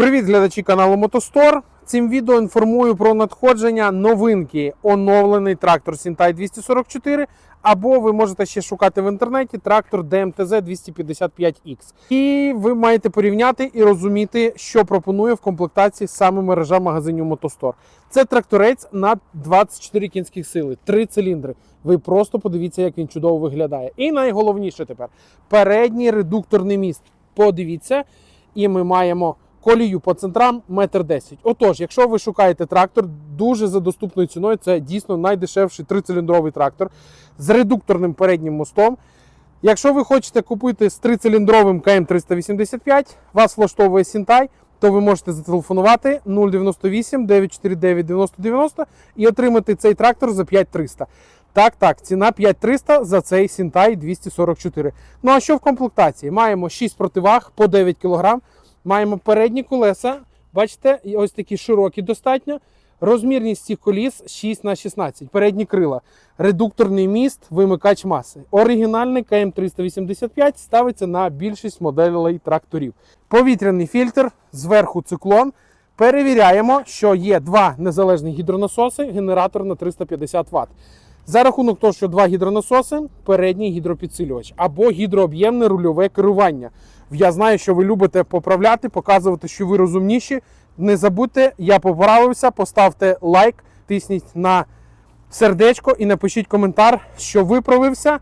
Привіт, глядачі каналу Мотостор. Цим відео інформую про надходження новинки оновлений трактор Сінтай 244. Або ви можете ще шукати в інтернеті трактор ДМТЗ 255X. І ви маєте порівняти і розуміти, що пропонує в комплектації саме мережа магазинів Мотостор. Це тракторець на 24 кінських сили, три циліндри. Ви просто подивіться, як він чудово виглядає. І найголовніше тепер передній редукторний міст. Подивіться, і ми маємо колію по центрам метр десять. Отож, якщо ви шукаєте трактор дуже за доступною ціною, це дійсно найдешевший трициліндровий трактор з редукторним переднім мостом. Якщо ви хочете купити з трициліндровим КМ385, вас влаштовує Сінтай, то ви можете зателефонувати 098 949 9090 і отримати цей трактор за 5300. Так, так, ціна 5300 за цей Сінтай 244. Ну а що в комплектації? Маємо 6 противаг по 9 кг. Маємо передні колеса. Бачите, ось такі широкі достатньо. Розмірність цих коліс 6 на 16 передні крила, редукторний міст, вимикач маси. Оригінальний КМ385 ставиться на більшість моделей тракторів. Повітряний фільтр, зверху циклон. Перевіряємо, що є два незалежні гідронасоси, генератор на 350 Вт. За рахунок того, що два гідронасоси, передній гідропідсилювач або гідрооб'ємне рульове керування. Я знаю, що ви любите поправляти, показувати, що ви розумніші. Не забудьте, я поправився, поставте лайк, тисніть на сердечко і напишіть коментар, що виправився.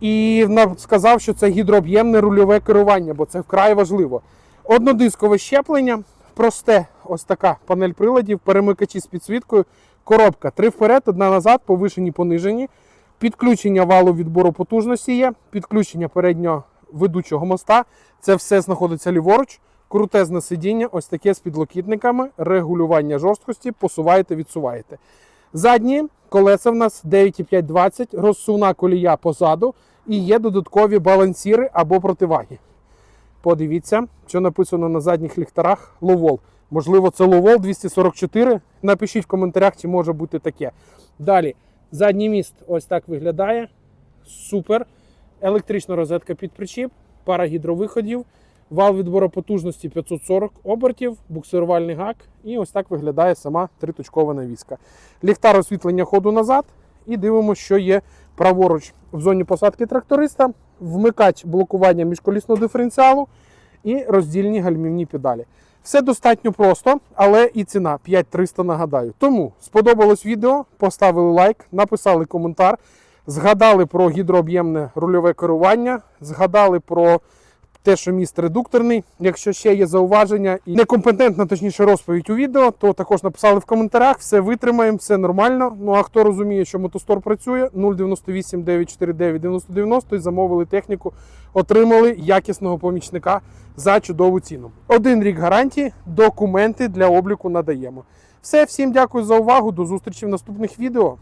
І сказав, що це гідрооб'ємне рульове керування, бо це вкрай важливо. Однодискове щеплення, просте, ось така панель приладів, перемикачі з підсвіткою, коробка три вперед, одна назад, повишені, понижені. Підключення валу відбору потужності є, підключення переднього ведучого моста. Це все знаходиться ліворуч. Крутезне сидіння, ось таке з підлокітниками, регулювання жорсткості, посуваєте, відсуваєте. Задні колеса в нас 9,520, розсувна колія позаду і є додаткові балансіри або противаги. Подивіться, що написано на задніх ліхтарах Ловол. Можливо, це Ловол 244. Напишіть в коментарях, чи може бути таке. Далі, задній міст ось так виглядає. Супер. Електрична розетка під причіп, пара гідровиходів, вал відбору потужності 540 обертів, буксирувальний гак. І ось так виглядає сама триточкова навіска. Ліхтар освітлення ходу назад. І дивимося, що є праворуч в зоні посадки тракториста, вмикач блокування міжколісного диференціалу і роздільні гальмівні педалі. Все достатньо просто, але і ціна 5300 нагадаю. Тому сподобалось відео, поставили лайк, написали коментар, згадали про гідрооб'ємне рульове керування, згадали про те, що міст редукторний. Якщо ще є зауваження і некомпетентна, точніше, розповідь у відео, то також написали в коментарях, все витримаємо, все нормально. Ну а хто розуміє, що мотостор працює, 098 949 9090 і замовили техніку, отримали якісного помічника за чудову ціну. Один рік гарантії, документи для обліку надаємо. Все, всім дякую за увагу. До зустрічі в наступних відео.